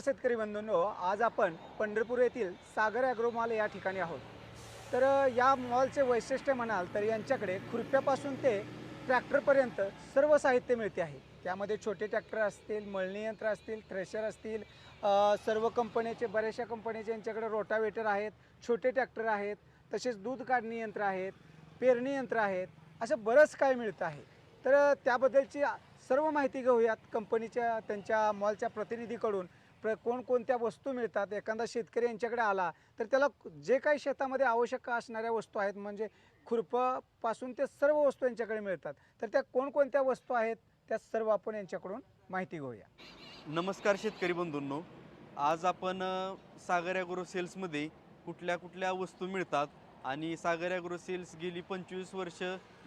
शेतकरी बंधूंनो आज आपण पंढरपूर येथील सागर ॲग्रो मॉल या ठिकाणी आहोत. तर या मॉलचे वैशिष्ट्य म्हणाल तर यांच्याकडे खुरप्यापासून ते ट्रॅक्टरपर्यंत सर्व साहित्य मिळते आहे. त्यामध्ये छोटे ट्रॅक्टर असतील मळणी यंत्र असतील थ्रेशर असतील सर्व कंपनीचे बऱ्याचशा कंपन्याचे यांच्याकडे रोटावेटर आहेत छोटे ट्रॅक्टर आहेत तसेच दूध काढणी यंत्र आहेत पेरणी यंत्र आहेत असं बरंच काय मिळतं आहे. तर त्याबद्दलची सर्व माहिती घेऊयात कंपनीच्या त्यांच्या मॉलच्या प्रतिनिधीकडून. प्र कोणकोणत्या वस्तू मिळतात? एखादा शेतकरी यांच्याकडे आला तर त्याला जे काही शेतामध्ये आवश्यक असणाऱ्या वस्तू आहेत म्हणजे खुरपापासून ते सर्व वस्तू यांच्याकडे मिळतात. तर त्या कोणकोणत्या वस्तू आहेत? त्या सर्व आपण यांच्याकडून माहिती घेऊया. नमस्कार शेतकरी बंधूंनो. आज आपण सागर ॲग्रो सेल्समध्ये कुठल्या कुठल्या वस्तू मिळतात आणि सागर ॲग्रो सेल्स गेली पंचवीस वर्ष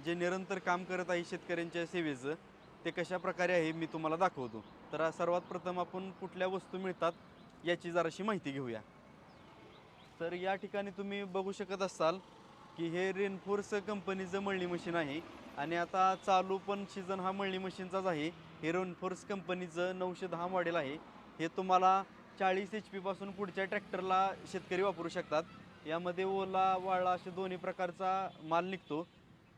जे निरंतर काम करत आहे शेतकऱ्यांच्या सेवेचं ते कशा प्रकारे आहे मी तुम्हाला दाखवतो. तर सर्वात प्रथम आपण कुठल्या वस्तू मिळतात याची जराशी माहिती घेऊया. तर या ठिकाणी तुम्ही बघू शकत असाल की हे रेनफोर्स कंपनीचं मळणी मशीन आहे आणि आता चालू पण सीझन हा मळणी मशीनचाच आहे. हे रेनफोर्स कंपनीचं नऊशे दहा मॉडेल आहे. हे तुम्हाला चाळीस एच पीपासून पुढच्या ट्रॅक्टरला शेतकरी वापरू शकतात. यामध्ये ओला वाळा असे दोन्ही प्रकारचा माल निघतो.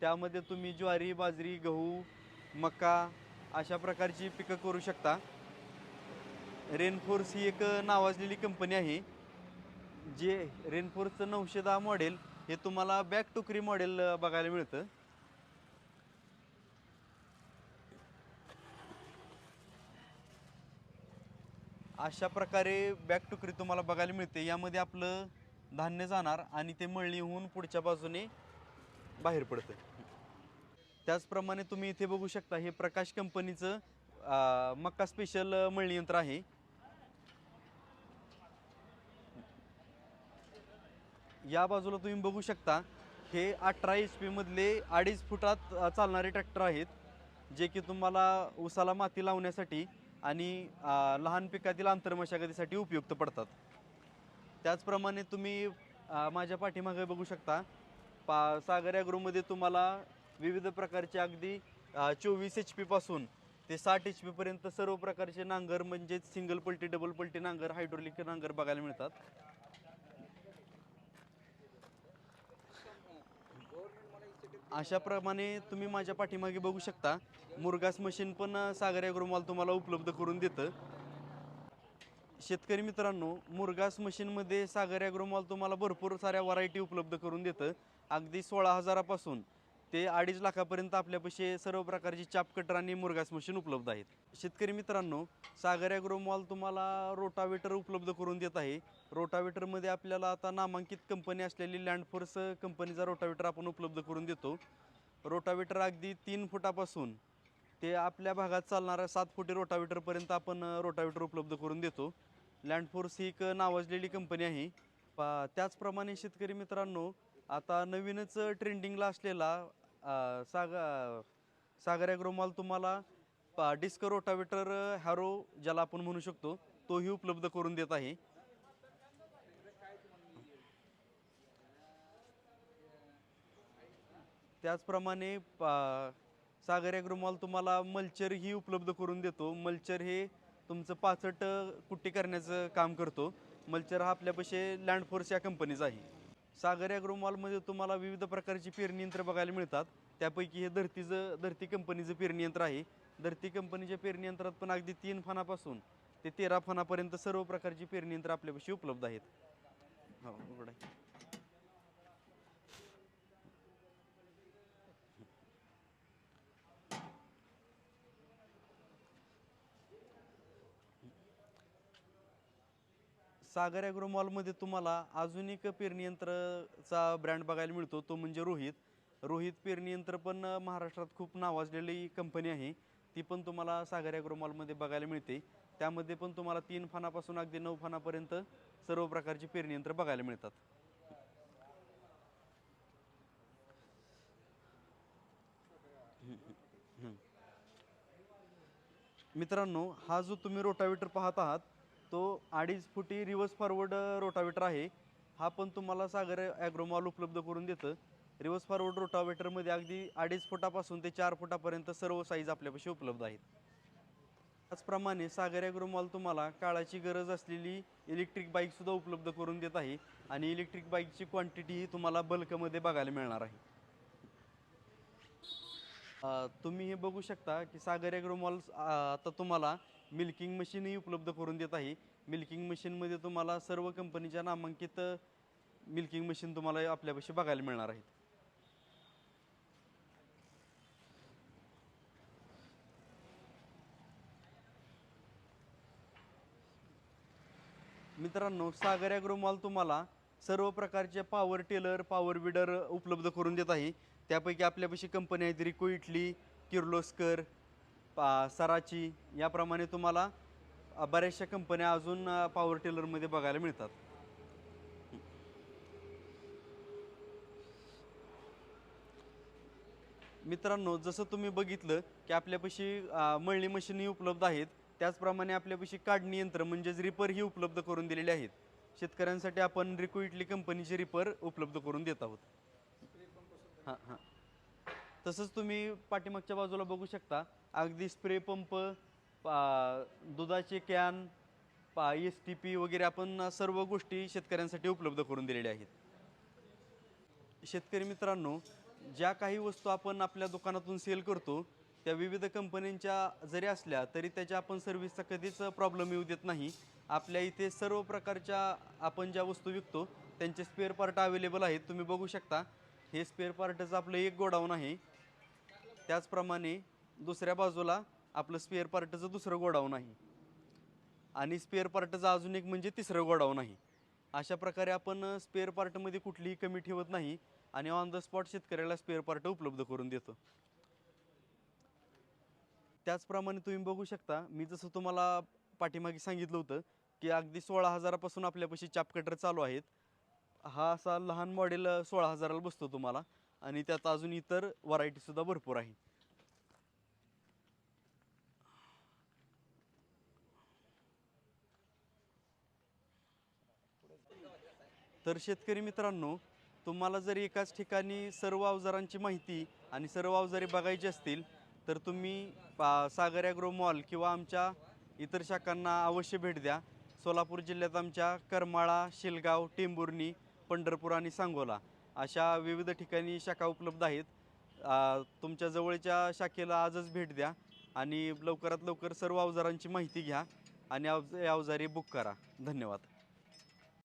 त्यामध्ये तुम्ही ज्वारी बाजरी गहू मका अशा प्रकारची पिकं करू शकता. रेनफोर्स ही एक नावाजलेली कंपनी आहे. जे रेनफोर्सचं नऊशे दहा मॉडेल हे तुम्हाला बॅक टुकरी मॉडेल बघायला मिळतं. अशा प्रकारे बॅक टोकरी तुम्हाला बघायला मिळते. यामध्ये आपलं धान्य जाणार आणि ते मळणी होऊन पुढच्या बाजूने बाहेर पडतं. त्याचप्रमाणे तुम्ही इथे बघू शकता हे प्रकाश कंपनीचं मक्का स्पेशल मळणी यंत्र आहे. या बाजूला तुम्ही बघू शकता हे अठरा एच पीमधले अडीच फुटात चालणारे ट्रॅक्टर आहेत जे की तुम्हाला उसाला माती लावण्यासाठी आणि लहान पिकातील आंतरमशागतीसाठी उपयुक्त पडतात. त्याचप्रमाणे तुम्ही माझ्या पाठीमागे बघू शकता पा सागर ॲग्रोमध्ये तुम्हाला विविध प्रकारचे अगदी चोवीस एच पीपासून ते साठ एच पीपर्यंत सर्व प्रकारचे नांगर म्हणजेच सिंगल पलटी डबल पलटी नांगर हायड्रोलिक नांगर बघायला मिळतात. अशाप्रमाणे तुम्ही माझ्या पाठीमागे बघू शकता मुरगास मशीन पण सागर ॲग्रोमॉल तुम्हाला उपलब्ध करून देतं. शेतकरी मित्रांनो मुरगास मशीनमध्ये सागर ॲग्रोमॉल तुम्हाला भरपूर साऱ्या व्हरायटी उपलब्ध करून देतं. अगदी सोळा हजारापासून ते अडीच लाखापर्यंत आपल्यापाशी सर्व प्रकारची चाप कटर आणि मुरगास मशीन उपलब्ध आहेत. शेतकरी मित्रांनो सागर ॲग्रोमॉल तुम्हाला रोटावेटर उपलब्ध करून देत आहे. रोटावेटरमध्ये आपल्याला आता नामांकित कंपनी असलेली लँडफोर्स कंपनीचा रोटावेटर आपण उपलब्ध करून देतो. रोटावेटर अगदी तीन फुटापासून ते आपल्या भागात चालणाऱ्या सात फुटी रोटावेटरपर्यंत आपण रोटावेटर उपलब्ध करून देतो. लँडफोर्स ही एक नावाजलेली कंपनी आहे. त्याचप्रमाणे शेतकरी मित्रांनो आता नवीनच ट्रेंडिंगला असलेला सागा सागर ॲग्रोमॉल तुम्हाला पा डिस्क रोटावेटर हॅरो ज्याला आपण म्हणू शकतो तोही उपलब्ध करून देत आहे. त्याचप्रमाणे पा- सागर ॲग्रोमॉल तुम्हाला मल्चर ही उपलब्ध करून देतो. मल्चर हे तुमचं पाचट कुट्टी करण्याचं काम करतो. मल्चर हा आपल्यापाशी लँडफोर्स या कंपनीचा आहे. सागर ॲग्रोमॉलमध्ये तुम्हाला विविध प्रकारची पेरणी यंत्र बघायला मिळतात. त्यापैकी हे धरतीचं धरती कंपनीचं पेरणी यंत्र आहे. धरती कंपनीच्या पेरणी यंत्रात पण अगदी तीन फणापासून ते तेरा फणापर्यंत सर्व प्रकारची पेरणी यंत्र आपल्यापाशी उपलब्ध आहेत. हो बरोबर आहे. सागर ॲग्रो मॉलमध्ये तुम्हाला अजून एक पेरणी यंत्रचा ब्रँड बघायला मिळतो. तो म्हणजे रोहित. रोहित पेरणी यंत्र पण महाराष्ट्रात खूप नावाजलेली कंपनी आहे. ती पण तुम्हाला सागर ॲग्रो मॉलमध्ये बघायला मिळते. त्यामध्ये पण तुम्हाला तीन फानापासून अगदी नऊ फानापर्यंत सर्व प्रकारची पेरणी यंत्र बघायला मिळतात. मित्रांनो हा जो तुम्ही रोटावेटर पाहत आहात तो अडीच फुटी रिव्हर्स फॉरवर्ड रोटावेटर आहे. हा पण तुम्हाला सागर ॲग्रोमॉल उपलब्ध करून देतं. रिव्हर्स फॉरवर्ड रोटावेटरमध्ये अगदी अडीच फुटापासून ते चार फुटापर्यंत सर्व साईज आपल्यापाशी उपलब्ध आहेत. त्याचप्रमाणे सागर ॲग्रोमॉल तुम्हाला काळाची गरज असलेली इलेक्ट्रिक बाईकसुद्धा उपलब्ध करून देत आहे आणि इलेक्ट्रिक बाईकची क्वांटिटीही तुम्हाला बल्कमध्ये बघायला मिळणार आहे. तुम्ही हे बघू शकता की सागर ॲग्रोमॉल आता तुम्हाला मिल्किंग मशीनही उपलब्ध करून देत आहे. मिल्किंग मशीनमध्ये तुम्हाला सर्व कंपनीच्या नामांकित मिल्किंग मशीन तुम्हाला आपल्यापाशी बघायला मिळणार आहेत. मित्रांनो सागर ॲग्रो मॉल तुम्हाला सर्व प्रकारचे पॉवर टेलर पॉवर विडर उपलब्ध करून देत आहे. त्यापैकी आपल्यापाशी कंपनी आहेत रिको इटली किर्लोस्कर पा सराची याप्रमाणे तुम्हाला बऱ्याचशा कंपन्या अजून पॉवर टेलरमध्ये बघायला मिळतात. मित्रांनो जसं तुम्ही बघितलं की आपल्यापाशी मळणी मशीनही उपलब्ध आहेत. त्याचप्रमाणे आपल्यापाशी काढणी यंत्र म्हणजेच रिपर ही उपलब्ध करून दिलेले आहेत. शेतकऱ्यांसाठी आपण रिको इटली कंपनीचे रिपर उपलब्ध करून देत आहोत. हां हां. तसंच तुम्ही पाठीमागच्या बाजूला बघू शकता. अगदी स्प्रे पंप पा- दुधाचे कॅन पा एस टी पी वगैरे आपण सर्व गोष्टी शेतकऱ्यांसाठी उपलब्ध करून दिलेल्या आहेत. शेतकरी मित्रांनो ज्या काही वस्तू आपण आपल्या दुकानातून सेल करतो त्या विविध कंपन्यांच्या जरी असल्या तरी त्याच्या आपण सर्व्हिसचा कधीच प्रॉब्लेम येऊ देत नाही. आपल्या इथे सर्व प्रकारच्या आपण ज्या वस्तू विकतो त्यांचे स्पेअर पार्ट अवेलेबल आहेत. तुम्ही बघू शकता. हे स्पेअर पार्टचं आपलं एक गोडाऊन आहे. त्याचप्रमाणे दुसऱ्या बाजूला आपलं स्पेअर पार्टचं दुसरं गोडाऊन आहे. आणि स्पेअर पार्टचं अजून एक म्हणजे तिसरं गोडाऊन आहे. अशा प्रकारे आपण स्पेअर पार्टमध्ये कुठलीही कमी ठेवत नाही आणि ऑन द स्पॉट शेतकऱ्याला स्पेअर पार्ट उपलब्ध करून देतो. त्याचप्रमाणे तुम्ही बघू शकता मी जसं तुम्हाला पाठीमागे सांगितलं होतं की अगदी सोळा हजारापासून आपल्यापाशी चापकटर चालू आहेत. हा असा लहान मॉडेल सोळा हजाराला बसतो तुम्हाला. आणि त्यात अजून इतर व्हरायटीसुद्धा भरपूर आहे. तर शेतकरी मित्रांनो तुम्हाला जर एकाच ठिकाणी सर्व अवजारांची माहिती आणि सर्व अवजारे बघायची असतील तर तुम्ही सागर ॲग्रो मॉल किंवा आमच्या इतर शाखांना अवश्य भेट द्या. सोलापूर जिल्ह्यात आमच्या करमाळा शिलगाव टेंभुर्णी पंढरपूर आणि सांगोला. अशा विविध ठिकाणी शाखा उपलब्ध आहेत. तुमच्या जवळच्या शाखेला आजच भेट द्या आणि लवकरात लवकर सर्व अवजारांची माहिती घ्या आणि अवज अवजारे बुक करा. धन्यवाद.